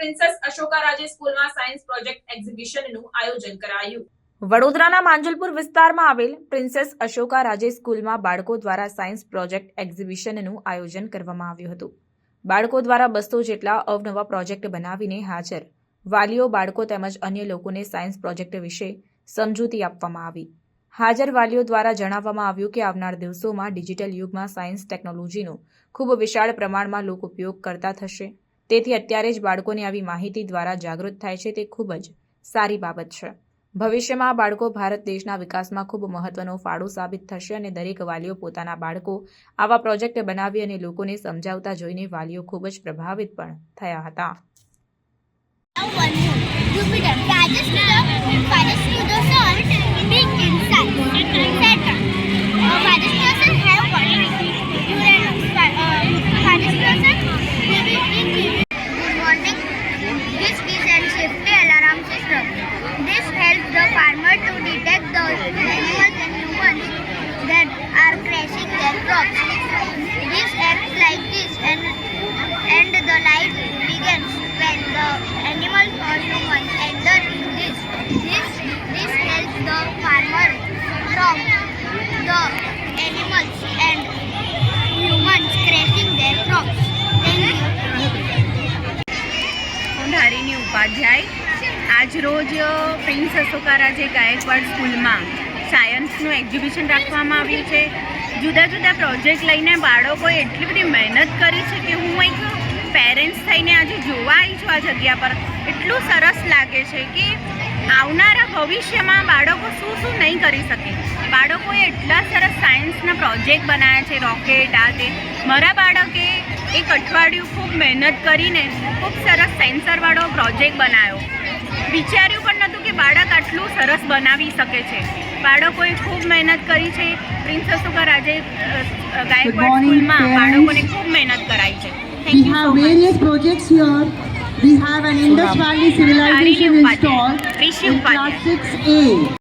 Princess Ashoka રાજે સ્કૂલમાં science project એક્ઝિબિશનનું આયોજન કરાયું. વડોદરાના માંજલપુર વિસ્તારમાં આવેલ પ્રિન્સેસ અશોકા રાજે સ્કૂલમાં બાળકો દ્વારા સાયન્સ પ્રોજેક્ટ એક્ઝિબિશનનું આયોજન કરવામાં આવ્યું હતું. બાળકો દ્વારા બસો જેટલા અવનવા પ્રોજેક્ટ બનાવીને હાજર. વાલીઓ, બાળકો તેમજ અન્ય લોકોને સાયન્સ પ્રોજેક્ટ વિશે સમજૂતી આપવામાં આવી. હાજર વાલીઓ દ્વારા જણાવવામાં આવ્યું કે આવનાર દિવસોમાં ડિજિટલ યુગમાં સાયન્સ ટેકનોલોજીનો ખૂબ વિશાળ પ્રમાણમાં લોકો ઉપયોગ કરતા થશે. તેથી અત્યારે જ બાળકોને આવી માહિતી દ્વારા જાગૃત થાય છે તે ખૂબ જ સારી બાબત છે. ભવિષ્યમાં બાળકો ભારત દેશના વિકાસમાં ખૂબ મહત્વનો ફાળો સાબિત થશે અને દરેક વાલીઓ પોતાના બાળકો આવા પ્રોજેક્ટ બનાવી અને લોકોને સમજાવતા જોઈને વાલીઓ ખૂબ જ પ્રભાવિત પણ થયા હતા. Jupiter, largest to the farthest to the sun, Upadhyay. આજરોજ પ્રિન્સ અશોકારાજે ગાયકવાડ સ્કૂલમાં સાયન્સનું એક્ઝિબિશન રાખવામાં આવ્યું છે. જુદા જુદા પ્રોજેક્ટ લઈને બાળકોએ એટલી બધી મહેનત કરી છે કે હું એક પેરેન્ટ્સ થઈને આજે જોવા આવી છું આ જગ્યા પર. એટલું સરસ લાગે છે કે આવનારા ભવિષ્યમાં બાળકો શું શું કરી શકે. બાળકોએ એટલા સરસ સાયન્સના પ્રોજેક્ટ બનાવ્યા છે રોકેટ આ તે. મારા બાળકે એક અઠવાડિયું ખૂબ મહેનત કરીને ખૂબ સરસ સેન્સરવાળો પ્રોજેક્ટ બનાવ્યો વિચાર્યું પણ નહોતું કે બાળક આટલું સરસ બનાવી શકે છે. બાળકોએ ખૂબ મહેનત કરી છે. પ્રિન્સ અશોકા રાજે અ, અ, ગાયકવાડ સ્કૂલમાં બાળકોને ખૂબ મહેનત કરાઈ છે. Thank you so much projects here. We have an Indus Valley Civilization installed in class 6A.